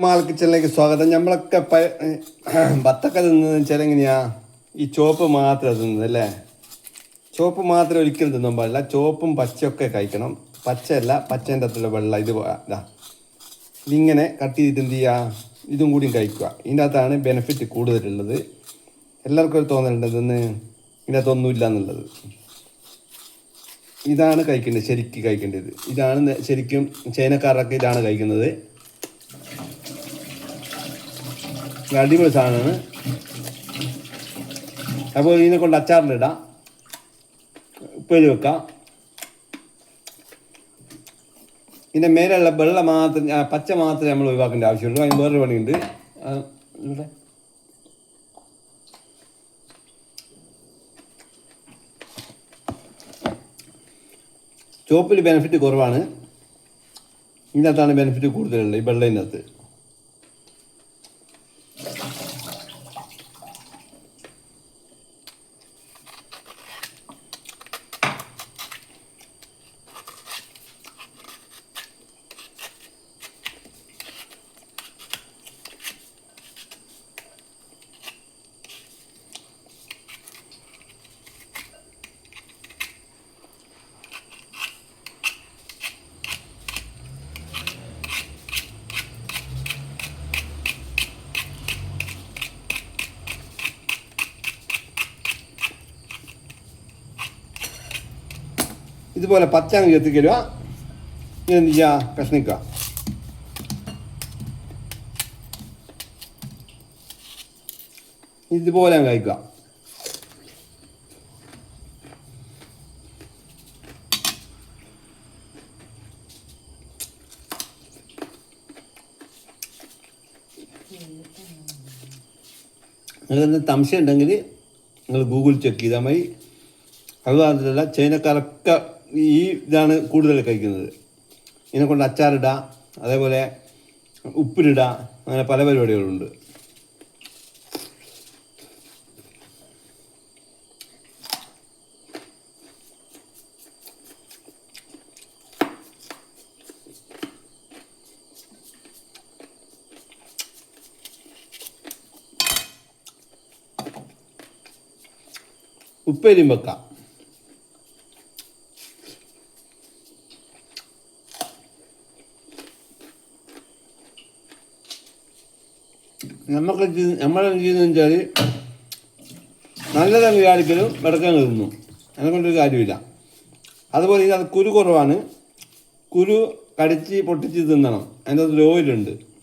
Mall സ്വാഗതം. നമ്മളൊക്കെ പ- ബത്തക്ക തിന്നതെന്ന് വെച്ചാൽ എങ്ങനെയാ? ഈ ചോപ്പ് മാത്രം തിന്നത് അല്ലേ? ചോപ്പ് മാത്രം ഒരിക്കലും തിന്നാൻ പാടില്ല. ചോപ്പും പച്ചയൊക്കെ കഴിക്കണം. പച്ചയല്ല പച്ചേന്റെ അകത്തുള്ള വെള്ളം ഇത് ഇതാ ഇതിങ്ങനെ കട്ട് ചെയ്തിട്ട് എന്ത് ചെയ്യുക ഇതും കൂടിയും കഴിക്കുക. ഇതിന്റെ അകത്താണ് ബെനിഫിറ്റ് കൂടുതലുള്ളത്. എല്ലാവർക്കും ഒരു തോന്നലുണ്ട് ഇതെന്ന് ഇതിന്റെ അകത്തൊന്നുമില്ല എന്നുള്ളത്. ഇതാണ് കഴിക്കേണ്ടത് ശരിക്കും കഴിക്കേണ്ടത്. ഇതാണ് ശരിക്കും ചൈനക്കാരൊക്കെ ഇതാണ് കഴിക്കുന്നത് ഇത് അടിപൊളി സാധനമാണ്. അപ്പോൾ ഇതിനെ കൊണ്ട് അച്ചാറിലിടാം ഉപ്പേരി വെക്കാം. ഇതിന്റെ മേലെയുള്ള വെള്ള മാത്രം പച്ച മാത്രമേ നമ്മൾ ഒഴിവാക്കേണ്ട ആവശ്യമുള്ളൂ. അതിന് വേറൊരു പണിയുണ്ട്. ഇവിടെ. ചോപ്പിൽ ബെനിഫിറ്റ് കുറവാണ്. ഇതിനകത്താണ് ബെനിഫിറ്റ് കൂടുതലുള്ളത് ഈ വെള്ളതിനകത്ത് ഇതുപോലെ പച്ച അങ്ങ് എത്തിക്കരുക ഇതെന്ത് ചെയ്യുക കഷ്ണിക്കുക. ഇതുപോലെ അങ്ങ് കഴിക്കുക. നിങ്ങൾക്ക് സംശയം ഉണ്ടെങ്കിൽ നിങ്ങൾ ഗൂഗിൾ ചെക്ക് ചെയ്താൽ മതി. അതുമാത്രമല്ല ചൈനക്കാരൊക്കെ ഈ ഇതാണ് കൂടുതൽ കഴിക്കുന്നത്. ഇതിനെ കൊണ്ട് അച്ചാറിടുക അതേപോലെ ഉപ്പിലിടുക അങ്ങനെ പല പരിപാടികളുണ്ട്. ഉപ്പേരിയും വെക്കാം. നമുക്ക് നമ്മളെന്ത് ചെയ്യുന്നതെന്ന് വെച്ചാൽ നല്ലതെന്ന് വിചാരിക്കലും വെടക്കങ്ങ് കിട്ടുന്നു അതിനെ കൊണ്ടൊരു കാര്യമില്ല. അതുപോലെ ഇത് കുരു കുറവാണ്. കുരു കടിച്ച് പൊട്ടിച്ച് തിന്നണം. അതിന്റെ അകത്ത് ഓയിലുണ്ട്.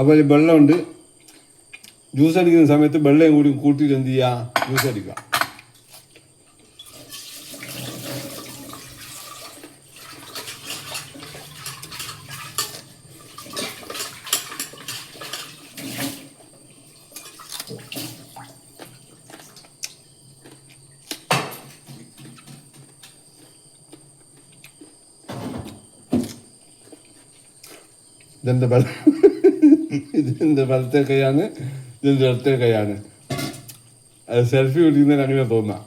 അപ്പോൾ ഈ വെള്ളമുണ്ട് ജ്യൂസ് അടിക്കുന്ന സമയത്ത് വെള്ളം കൂടി കൂട്ടിയിട്ട് എന്ത് ചെയ്യുക ജ്യൂസ് അടിക്കുക. ഇതെന്റെ വെള്ളം? Dentro para el té que hi ha, dentro que. El selfie hauríem d'anar a una tona.